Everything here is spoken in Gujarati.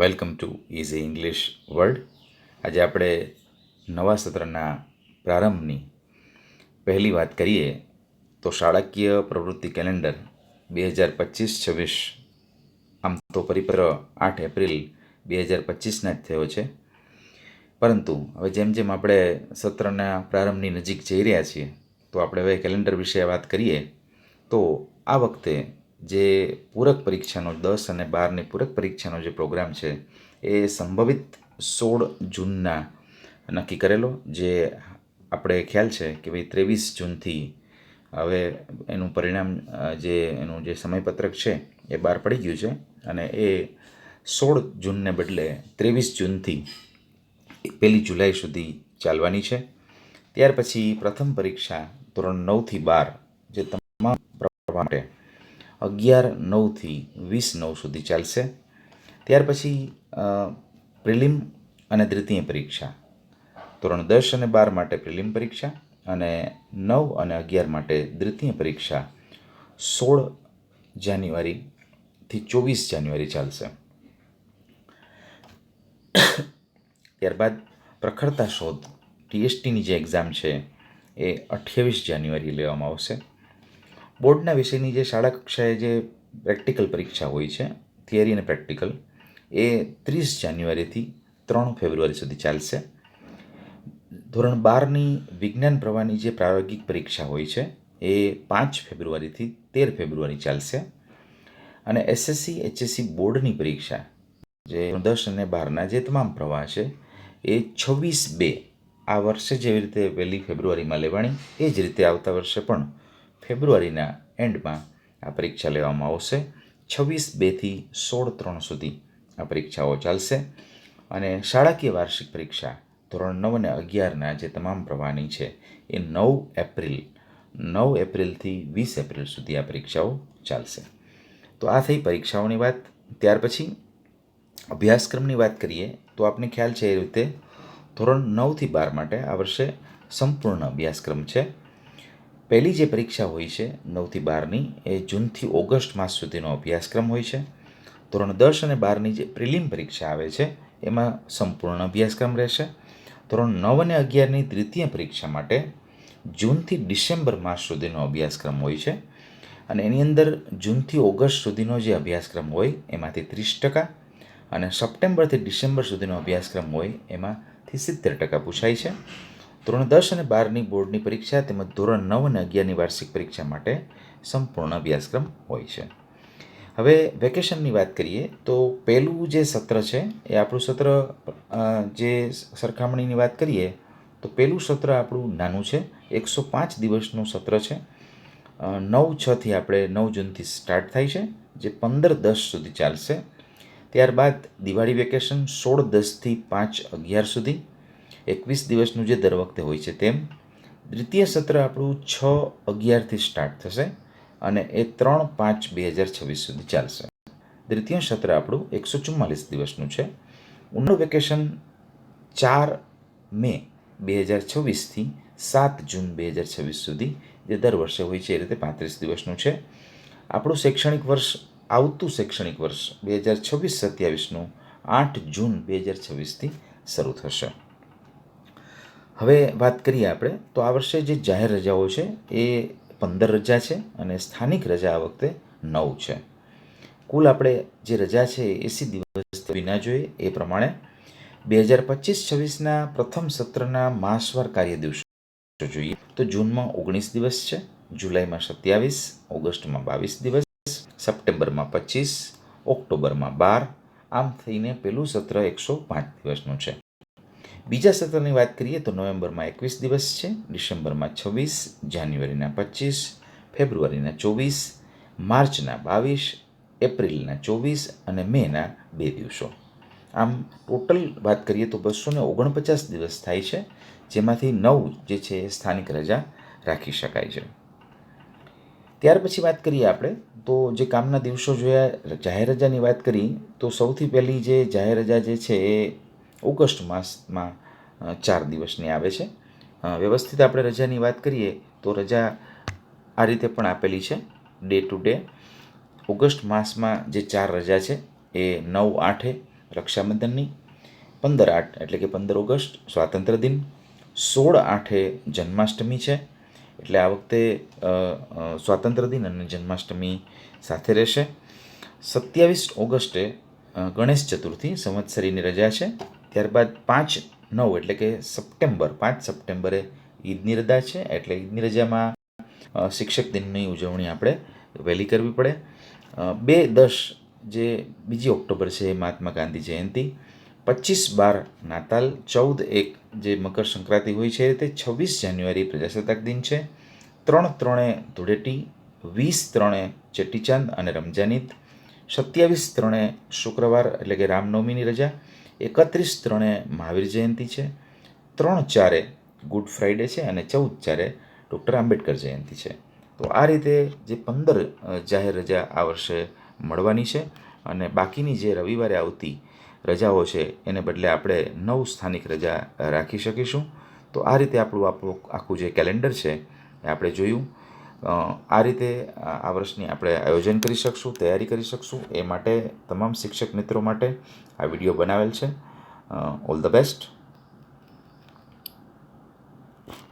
Welcome to easy English world. આજે આપણે નવા સત્રના પ્રારંભની પહેલી વાત કરીએ તો શાળાકીય પ્રવૃત્તિ કેલેન્ડર બે હજાર પચીસ છવ્વીસ, આમ તો પરિપત્ર આઠ એપ્રિલ બે હજાર પચીસના જ થયો છે. પરંતુ હવે જેમ જેમ આપણે સત્રના પ્રારંભની નજીક જઈ રહ્યા છીએ, તો આપણે હવે કેલેન્ડર વિશે વાત કરીએ તો આ વખતે જે પૂરક પરીક્ષાનો દસ અને બારની પૂરક પરીક્ષાનો જે પ્રોગ્રામ છે, એ સંભવિત સોળ જૂનના નક્કી કરેલો, જે આપણે ખ્યાલ છે કે ભાઈ ત્રેવીસ જૂનથી હવે એનું પરિણામ જે એનું જે સમયપત્રક છે, એ બહાર પડી ગયું છે અને એ સોળ જૂનને બદલે ત્રેવીસ જૂનથી પહેલી જુલાઈ સુધી ચાલવાની છે. ત્યાર પછી પ્રથમ પરીક્ષા ધોરણ નવથી બાર જે તમામ માટે અગિયાર નવથી વીસ નવ સુધી ચાલશે. ત્યાર પછી પ્રિલિમ અને દ્વિતીય પરીક્ષા. ધોરણ દસ અને બાર માટે પ્રિલિમ પરીક્ષા અને નવ અને અગિયાર માટે દ્વિતીય પરીક્ષા સોળ જાન્યુઆરીથી ચોવીસ જાન્યુઆરી ચાલશે. ત્યારબાદ, પ્રખરતા શોધ ટીએસટીની જે એક્ઝામ છે, એ અઠ્યાવીસ જાન્યુઆરી લેવામાં આવશે. બોર્ડના વિષયની જે શાળા કક્ષાએ જે પ્રેક્ટિકલ પરીક્ષા હોય છે, થિયરી અને પ્રેક્ટિકલ, એ ત્રીસ જાન્યુઆરીથી ત્રણ ફેબ્રુઆરી સુધી ચાલશે. ધોરણ બારની વિજ્ઞાન પ્રવાહની જે પ્રાયોગિક પરીક્ષા હોય છે, એ પાંચ ફેબ્રુઆરીથી તેર ફેબ્રુઆરી ચાલશે. અને એસએસસી, એચએસસી બોર્ડની પરીક્ષા, જે દસ અને બારના જે તમામ પ્રવાહ છે, એ છવ્વીસ બે આ વર્ષે જેવી રીતે પહેલી ફેબ્રુઆરીમાં લેવાની એ જ રીતે આવતા વર્ષે પણ ફેબ્રુઆરીના એન્ડમાં આ પરીક્ષા લેવામાં આવશે. છવ્વીસ બેથી સોળ ત્રણ સુધી આ પરીક્ષાઓ ચાલશે. અને શાળાકીય વાર્ષિક પરીક્ષા ધોરણ નવ અને અગિયારના જે તમામ પ્રવાહની છે, એ નવ એપ્રિલ, નવ એપ્રિલથી વીસ એપ્રિલ સુધી આ પરીક્ષાઓ ચાલશે. તો આ થઈ પરીક્ષાઓની વાત. ત્યાર પછી અભ્યાસક્રમની વાત કરીએ, તો આપને ખ્યાલ છે એ રીતે ધોરણ નવથી બાર માટે આ વર્ષે સંપૂર્ણ અભ્યાસક્રમ છે. પહેલી જે પરીક્ષા હોય છે, નવથી બારની, એ જૂનથી ઓગસ્ટ માસ સુધીનો અભ્યાસક્રમ હોય છે. ધોરણ દસ અને બારની જે પ્રિલિમ પરીક્ષા આવે છે, એમાં સંપૂર્ણ અભ્યાસક્રમ રહેશે. ધોરણ નવ અને અગિયારની દ્વિતીય પરીક્ષા માટે જૂનથી ડિસેમ્બર માસ સુધીનો અભ્યાસક્રમ હોય છે અને એની અંદર જૂનથી ઓગસ્ટ સુધીનો જે અભ્યાસક્રમ હોય, એમાંથી ત્રીસ ટકા અને સપ્ટેમ્બરથી ડિસેમ્બર સુધીનો અભ્યાસક્રમ હોય, એમાંથી સિત્તેર ટકા પૂછાય છે. ધોરણ દસ અને બારની બોર્ડની પરીક્ષા તેમજ ધોરણ નવ અને અગિયારની વાર્ષિક પરીક્ષા માટે સંપૂર્ણ અભ્યાસક્રમ હોય છે. હવે વેકેશનની વાત કરીએ તો પહેલું જે સત્ર છે એ આપણું સત્ર જે સરખામણીની વાત કરીએ તો પહેલું સત્ર આપણું નાનું છે, એકસો પાંચ દિવસનું સત્ર છે. નવ છથી આપણે નવ જૂનથી સ્ટાર્ટ થાય છે, જે પંદર દસ સુધી ચાલશે. ત્યારબાદ દિવાળી વેકેશન સોળ દસથી પાંચ અગિયાર સુધી એકવીસ દિવસનું જે દર વખતે હોય છે તેમ, દ્વિતીય સત્ર આપણું છ અગિયારથી સ્ટાર્ટ થશે અને એ ત્રણ પાંચ બે હજાર છવ્વીસ સુધી ચાલશે. દ્વિતીય સત્ર આપણું એકસો ચુમ્માલીસ દિવસનું છે. ઉનાળુ વેકેશન ચાર મે બે હજાર છવ્વીસથી સાત જૂન બે હજાર છવ્વીસ સુધી જે દર વર્ષે હોય છે એ રીતે પાંત્રીસ દિવસનું છે. આપણું શૈક્ષણિક વર્ષ, આવતું શૈક્ષણિક વર્ષ બે હજાર છવ્વીસ સત્યાવીસનું આઠ જૂન બે હજાર છવ્વીસથી શરૂ થશે. હવે વાત કરીએ આપણે, તો આ વર્ષે જે જાહેર રજાઓ છે, એ પંદર રજા છે અને સ્થાનિક રજા આ વખતે નવ છે. કુલ આપણે જે રજા છે એસી દિવસ વિના જોઈએ, એ પ્રમાણે બે હજાર પચીસ છવ્વીસના પ્રથમ સત્રના માસવાર કાર્ય દિવસો જોઈએ. તો જૂનમાં ઓગણીસ દિવસ છે, જુલાઈમાં સત્યાવીસ, ઓગસ્ટમાં બાવીસ દિવસ, સપ્ટેમ્બરમાં પચીસ, ઓક્ટોબરમાં બાર, આમ થઈને પહેલું સત્ર એકસો પાંચ દિવસનું છે. બીજા સત્રની વાત કરીએ તો નવેમ્બરમાં એકવીસ દિવસ છે, ડિસેમ્બરમાં છવ્વીસ, જાન્યુઆરીના પચીસ, ફેબ્રુઆરીના ચોવીસ, માર્ચના બાવીસ, એપ્રિલના ચોવીસ અને મેના બે દિવસો. આમ ટોટલ વાત કરીએ તો બસો ને ઓગણપચાસ દિવસ થાય છે, જેમાંથી નવ જે છે એ સ્થાનિક રજા રાખી શકાય છે. ત્યાર પછી વાત કરીએ આપણે તો જે કામના દિવસો જોયા, જાહેર રજાની વાત કરી, તો સૌથી પહેલી જે જાહેર રજા જે છે એ ઓગસ્ટ માસમાં ચાર દિવસની આવે છે. વ્યવસ્થિત આપણે રજાની વાત કરીએ તો રજા આ રીતે પણ આપેલી છે, ડે ટુ ડે. ઓગસ્ટ માસમાં જે ચાર રજા છે એ નવ આઠે રક્ષાબંધનની, પંદર આઠ એટલે કે પંદર ઓગસ્ટ સ્વાતંત્ર્ય દિન, સોળ આઠે જન્માષ્ટમી છે. એટલે આ વખતે સ્વાતંત્ર્ય દિન અને જન્માષ્ટમી સાથે રહેશે. સત્યાવીસ ઓગસ્ટે ગણેશ ચતુર્થી સંવત્સરીની રજા છે. ત્યારબાદ પાંચ નવ, એટલે કે સપ્ટેમ્બર, પાંચ સપ્ટેમ્બરે ઈદની રજા છે. એટલે ઈદની રજામાં શિક્ષક દિનની ઉજવણી આપણે વહેલી કરવી પડે. બે દસ જે બીજી ઓક્ટોબર છે, એ મહાત્મા ગાંધી જયંતિ. પચીસ બાર નાતાલ, ચૌદ એક જે મકર સંક્રાંતિ હોય છે તે છવ્વીસ જાન્યુઆરી પ્રજાસત્તાક દિન છે. ત્રણ ત્રણે ધૂળેટી, વીસ ત્રણે ચેટીચંદ અને રમજાન ઈદ. સત્યાવીસ ત્રણે શુક્રવાર એટલે કે રામનવમીની રજા, એકત્રીસ ત્રણે મહાવીર જયંતિ છે, ત્રણ ચારે ગુડ ફ્રાઈડે છે અને ચૌદ ચારે ડૉક્ટર આંબેડકર જયંતિ છે. તો આ રીતે જે પંદર જાહેર રજા આ વર્ષે મળવાની છે અને બાકીની જે રવિવારે આવતી રજાઓ છે એને બદલે આપણે નવ સ્થાનિક રજા રાખી શકીશું. તો આ રીતે આપણું આપણું આખું જે કેલેન્ડર છે એ આપણે જોયું. આ રીતે આ વર્ષની આપણે આયોજન કરી શકશું, તૈયારી કરી શકશું. એ માટે તમામ શિક્ષક મિત્રો માટે આ વીડિયો બનાવેલ છે. All the best.